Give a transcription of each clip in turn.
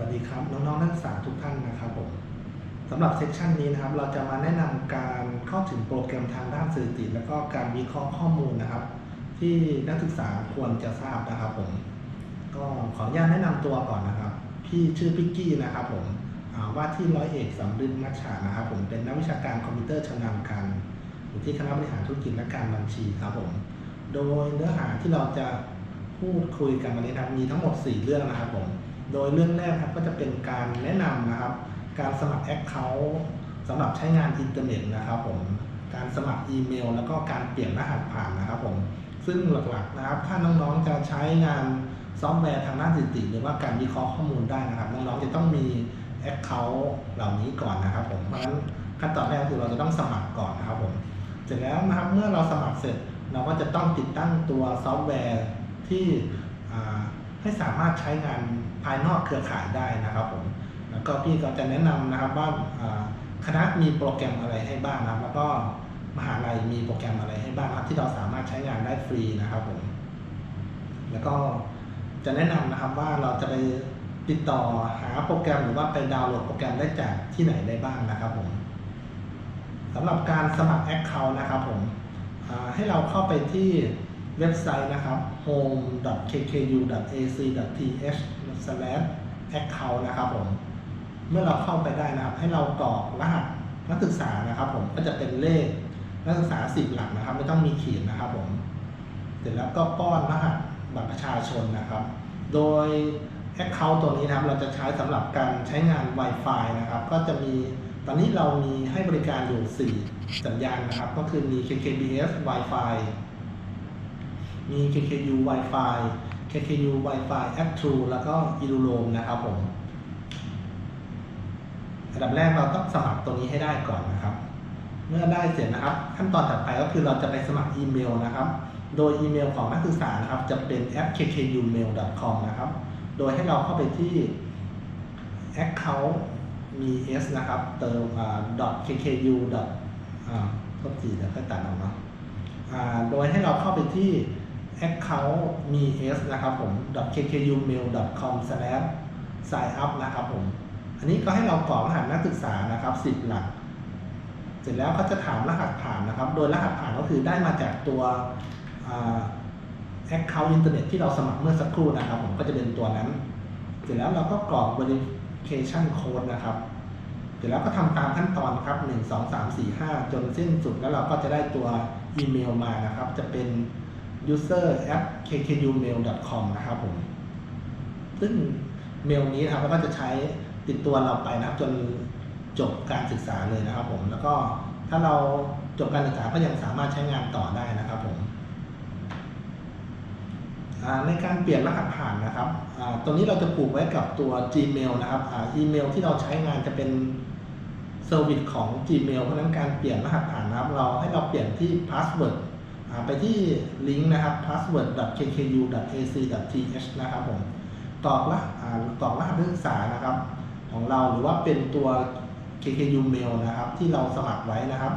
วัสดีครับน้องๆนักศึกษาทุกท่านนะครับผมสำหรับเซสชันนี้นะครับ เราจะมาแนะนำการเข้าถึงโปรแกรมทางด้านสถิติ และก็การวิเคราะห์ข้อมูลนะครับ ที่นักศึกษาควรจะทราบนะครับผม ก็ขออนุญาตแนะนำตัวก่อนนะครับ พี่ชื่อพิกกี้นะครับผมอ่าว่าที่ร้อยเอกสำริดมัชชานะครับ ผมเป็นนักวิชาการคอมพิวเตอร์ชำนาญการอยู่ที่คณะบริหารธุรกิจและการบัญชีครับผม โดยเนื้อหาที่เราจะพูดคุยกันวันนี้นะครับมีทั้งหมด 4 เรื่องนะครับผม โดยเรื่องแรกครับก็จะเป็นการแนะนำนะครับ การสมัคร Account สำหรับใช้งานอินเทอร์เน็ตนะครับผมการสมัครอีเมล แล้วก็การเปลี่ยนรหัสผ่านนะครับผมซึ่งหลักๆนะครับ ถ้าน้องๆจะใช้งานซอฟต์แวร์ทางด้านสถิติหรือว่าการวิเคราะห์ข้อมูลได้นะครับน้องๆจะต้องมี Account เหล่านี้ก่อนนะครับผมเพราะฉะนั้นขั้นตอนแรกคือเราจะต้องสมัครก่อนนะครับผมเสร็จแล้วนะครับเมื่อเราสมัครเสร็จเราก็จะต้องติดตั้งตัวซอฟต์แวร์ที่ ให้สามารถใช้งานภายนอกเครือข่ายได้นะครับผมแล้วก็พี่ก็จะแนะนำนะครับว่าคณะมีโปรแกรมอะไรให้บ้างนะครับ แล้วก็มหาลัยมีโปรแกรมอะไรให้บ้างครับ ที่เราสามารถใช้งานได้ฟรีนะครับผมแล้วก็จะแนะนำนะครับว่าเราจะไปติดต่อหาโปรแกรมหรือว่าไปดาวน์โหลดโปรแกรมได้จากที่ไหนได้บ้างนะครับผมสำหรับการสมัคร Account นะครับผมให้เราเข้าไปที่ เว็บไซต์นะครับ home.kku.ac.th/account นะครับผมเมื่อเราเข้าไปได้นะครับ ให้เรากรอกรหัสนักศึกษานะครับผมก็จะเป็นเลขนักศึกษาสิบหลักนะครับ ไม่ต้องมีขีดนะครับผมเสร็จแล้วก็ป้อนรหัสบัตรประชาชนนะครับ โดย Account ตัวนี้นะครับ เราจะใช้สำหรับการใช้งาน Wi-Fi นะครับ ก็จะมีตอนนี้เรามีให้บริการอยู่ 4 สัญญาณนะครับ ก็คือมี KKBS Wi-Fi มี KKU Wi-Fi KKU Wi-Fi Act True แล้วก็ i l u r o m นะครับผมอันดับแรกเราต้องสมัครตัวนี้ให้ได้ก่อนนะครับ เมื่อได้เสร็จนะครับ ขั้นตอนถัดไปก็คือเราจะไปสมัครอีเมลนะครับ โดยอีเมลของนักศึกษานะครับ จะเป็น kkmail.com นะครับ โดยให้เราเข้าไปที่ account มี s นะครับเติม .kku. อ่าทษทีเดี๋ยวค่อยตัดออกเนาะอ่าโดยให้เราเข้าไปที่ account มี s นะครับผม .kkumail.com/sign up นะครับผม อันนี้ก็ให้เรากรอกรหัสนักศึกษานะครับ 10 หลัก เสร็จแล้วเขาจะถามรหัสผ่านนะครับ โดยรหัสผ่านก็คือได้มาจากตัวแอคเคาท์อินเทอร์เน็ตที่เราสมัครเมื่อสักครู่นะครับผมก็จะเป็นตัวนั้น เสร็จแล้วเราก็กรอก verification code นะครับ เสร็จแล้วก็ทำตามขั้นตอนครับ 1 2 3 4 5 จนสิ้นสุดแล้วเราก็จะได้ตัวอีเมลมานะครับ จะเป็น user at kkumail.com นะครับผม ซึ่งเมลนี้นะครับก็จะใช้ติดตัวเราไปนะครับ จนจบการศึกษาเลยนะครับผม แล้วก็ถ้าเราจบการศึกษาก็ยังสามารถใช้งานต่อได้นะครับผมในการเปลี่ยนรหัสผ่านนะครับตัวนี้เราจะผูกไว้กับตัว Gmail นะครับอีเมลที่เราใช้งานจะเป็นเซอร์วิสของ Gmail เพราะนั้นการเปลี่ยนรหัสผ่านนะครับ เราให้เราเปลี่ยนที่ password ไปที่ลิงก์นะครับ password.kku.ac.th นะครับผมกรอกรหัสอ่ากรอกรหัสนักศึกษานะครับ ของเราหรือว่าเป็นตัว KKU mail นะครับ ที่เราสมัครไว้นะครับ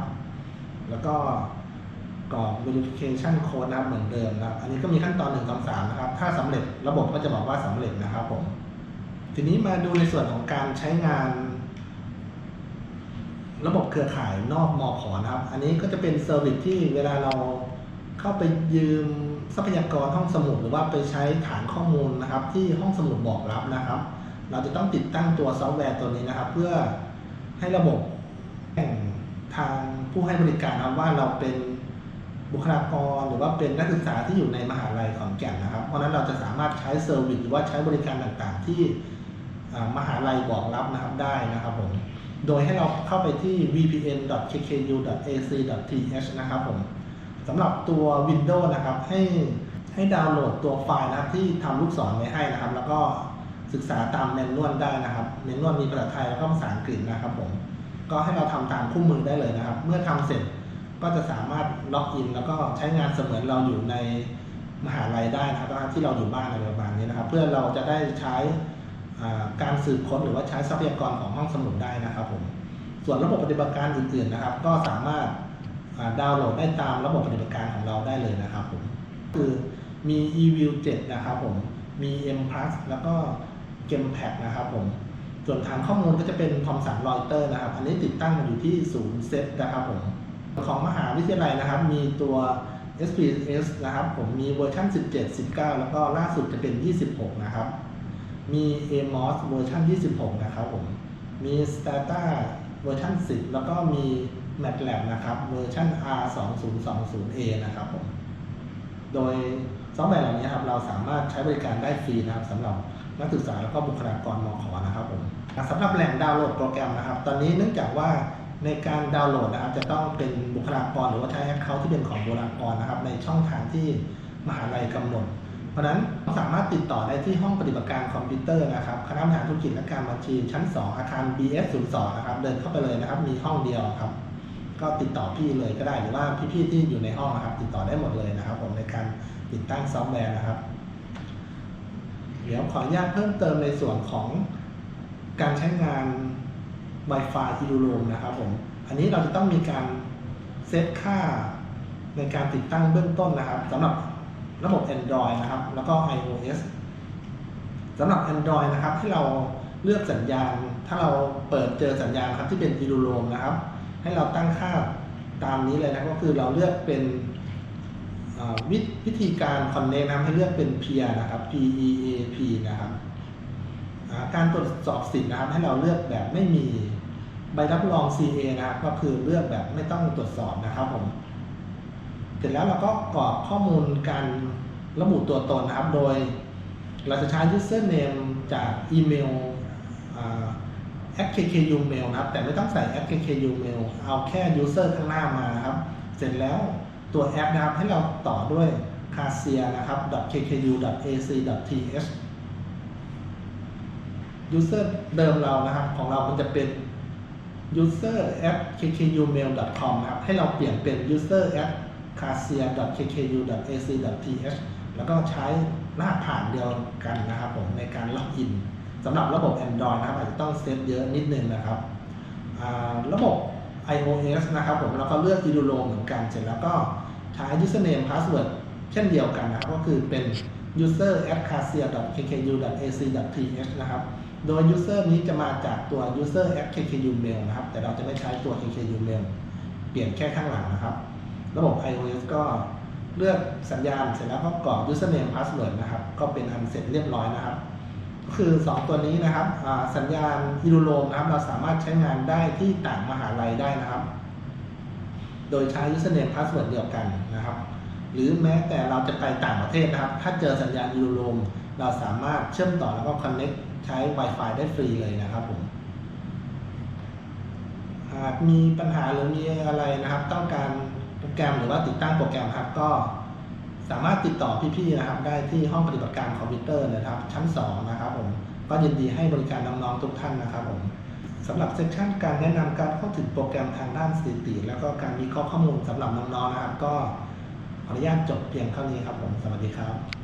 แล้วก็กรอก verification code นะครับเหมือนเดิมนะครับ อันนี้ก็มีขั้นตอน1 2 3นะครับ ถ้าสำเร็จระบบก็จะบอกว่าสำเร็จนะครับผม ทีนี้มาดูในส่วนของการใช้งาน ระบบเครือข่ายนอกมอขอนะครับ อันนี้ก็จะเป็นเซอร์วิสที่เวลาเรา เข้าไปยืมทรัพยากรห้องสมุดหรือว่าไปใช้ฐานข้อมูลนะครับ ที่ห้องสมุดบอกรับนะครับ เราจะต้องติดตั้งตัวซอฟต์แวร์ตัวนี้นะครับ เพื่อให้ระบบแจ้งทางผู้ให้บริการครับว่าเราเป็นบุคลากรหรือว่าเป็นนักศึกษาที่อยู่ในมหาลัยขอนแก่นนะครับ เพราะนั้นเราจะสามารถใช้เซอร์วิสหรือว่าใช้บริการต่างๆ ที่มหาลัยบอกรับนะครับได้นะครับผม โดยให้เราเข้าไปที่ vpn.kku.ac.th นะครับผม สำหรับตัว Windows นะครับ ให้ให้ดาวน์โหลดตัวไฟล์นะครับที่ทำลูกศรไว้ให้นะครับ แล้วก็ศึกษาตามแมนนวลได้นะครับแมนนวลมีภาษาไทยแล้วก็ภาษาอังกฤษนะครับผมก็ให้เราทำตามคู่มือได้เลยนะครับ เมื่อทำเสร็จก็จะสามารถล็อกอิน แล้วก็ใช้งานเสมือนเราอยู่ในมหาลัยได้นะครับที่เราอยู่บ้านอะไรประมาณนี้นะครับ เพื่อเราจะได้ใช้การสืบค้นหรือว่าใช้ทรัพยากรของห้องสมุดได้นะครับผมส่วนระบบปฏิบัติการอื่นๆนะครับ ก็สามารถ ดาวน์โหลดได้ตามระบบปฏิบัติการของเราได้เลยนะครับผมคือมี eView 7 นะครับผม มี M Plus แล้วก็เกมแพดนะครับผม ส่วนฐานข้อมูลก็จะเป็นคอมสันรอยเตอร์นะครับ อันนี้ติดตั้งอยู่ที่ศูนย์เซตนะครับผม ของมหาวิทยาลัยนะครับ มีตัว SPS นะครับผม มีเวอร์ชัน17 19 แล้วก็ล่าสุดจะเป็น 26 นะครับ มี AMOS เวอร์ชัน26 นะครับผม มี Stata เวอร์ชัน10 แล้วก็มี MATLAB นะครับเวอร์ชัน R2020A นะครับผม โดยซอฟต์แวร์เหล่านี้ครับเราสามารถใช้บริการได้ฟรีนะครับสำหรับนักศึกษาแล้วก็บุคลากรมขนะครับผมสำหรับแหล่งดาวน์โหลดโปรแกรมนะครับ ตอนนี้เนื่องจากว่าในการดาวน์โหลดนะครับจะต้องเป็นบุคลากรหรือว่าใช้แอคเคาท์ที่เป็นของบุคลากรนะครับ ในช่องทางที่มหาลัยกำหนด เพราะฉะนั้นสามารถติดต่อได้ที่ห้องปฏิบัติการคอมพิวเตอร์นะครับคณะบริหารธุรกิจและการบัญชีชั้น 2 อาคาร BS 0 2 นะครับเดินเข้าไปเลยนะครับ มีห้องเดียวครับ ก็ติดต่อพี่เลยก็ได้หรือว่าพี่ๆที่อยู่ในห้องนะครับ ติดต่อได้หมดเลยนะครับ ผมในการติดตั้งซอฟต์แวร์นะครับ เดี๋ยวขออนุญาตเพิ่มเติมในส่วนของการใช้งาน Wi-Fi อีดูโรมนะครับผมอันนี้เราจะต้องมีการเซตค่าในการติดตั้งเบื้องต้นนะครับสำหรับระบบ Android นะครับ แล้วก็ iOS สำหรับ Android นะครับให้เราเลือกสัญญาณ ถ้าเราเปิดเจอสัญญาณครับที่เป็นอีดูโรมนะครับ ให้เราตั้งค่าตามนี้เลยนะก็คือเราเลือกเป็นววิวิธีการ connect นะให้เลือกเป็น peer นะครับ P E A P นะครับการตรวจสอบสิทธิ์นะครับให้เราเลือกแบบไม่มีใบรับรอง CA นะครับก็คือเลือกแบบไม่ต้องตรวจสอบนะครับผมเสร็จแล้วเราก็กรอกข้อมูลการระบุตัวตนนะครับ โดยเราจะใช้ username จากอีเมล แอ่า fkku mail นะครับ แต่ไม่ต้องใส่ fkku mail เอาแค่ user ข้างหน้ามานะครับ เสร็จแล้วตัวแอปนะครับให้เราต่อด้วย c a s i a นะครับ .kku .ac .th user เดิมเรานะครับ ของเรามันจะเป็น user at kkmail.com นะครับ ให้เราเปลี่ยนเป็น user at cassia .kku .ac .th แล้วก็ใช้รหัสผ่านเดียวกันนะครับผมในการล็อกอิน สำหรับระบบ Android นะครับอาจจะต้องเซตเยอะนิดนึงนะครับระบบ iOS นะครับผมเราก็เลือก e d u l o เหมือนกันเสร็จแล้วก็ใช้ username password เช่นเดียวกันนะครับก็คือเป็น user at c a s i a kku ac th นะครับโดย user นี้จะมาจากตัว user at kku mail นะครับ แต่เราจะไม่ใช้ตัว kku mail เปลี่ยนแค่ข้างหลังนะครับ ระบบ iOS ก็เลือกสัญญาณเสร็จแล้วก็กรอก username password นะครับ ก็เป็นอันเสร็จเรียบร้อยนะครับ คือ 2 ตัวนี้นะครับสัญญาณอิรูโรมนะครับ เราสามารถใช้งานได้ที่ต่างมหาลัยได้นะครับ โดยใช้ username password เดียวกันนะครับ หรือแม้แต่เราจะไปต่างประเทศนะครับ ถ้าเจอสัญญาณอิรูโรมเราสามารถเชื่อมต่อแล้วก็ connect ใช้ Wi-Fi ได้ฟรีเลยนะครับผมหากมีปัญหาหรือมีอะไรนะครับ ต้องการโปรแกรมหรือว่าติดตั้งโปรแกรมครับก็ สามารถติดต่อพี่ๆนะครับ ได้ที่ห้องปฏิบัติการคอมพิวเตอร์นะครับ ชั้น 2 นะครับผมก็ยินดีให้บริการน้องๆทุกท่านนะครับผมสำหรับเซสชันการแนะนำการเข้าถึงโปรแกรมทางด้านสถิติ แล้วก็การวิเคราะห์ข้อมูลสำหรับน้องๆนะครับ ก็ขออนุญาตจบเพียงเท่านี้ครับผมสวัสดีครับ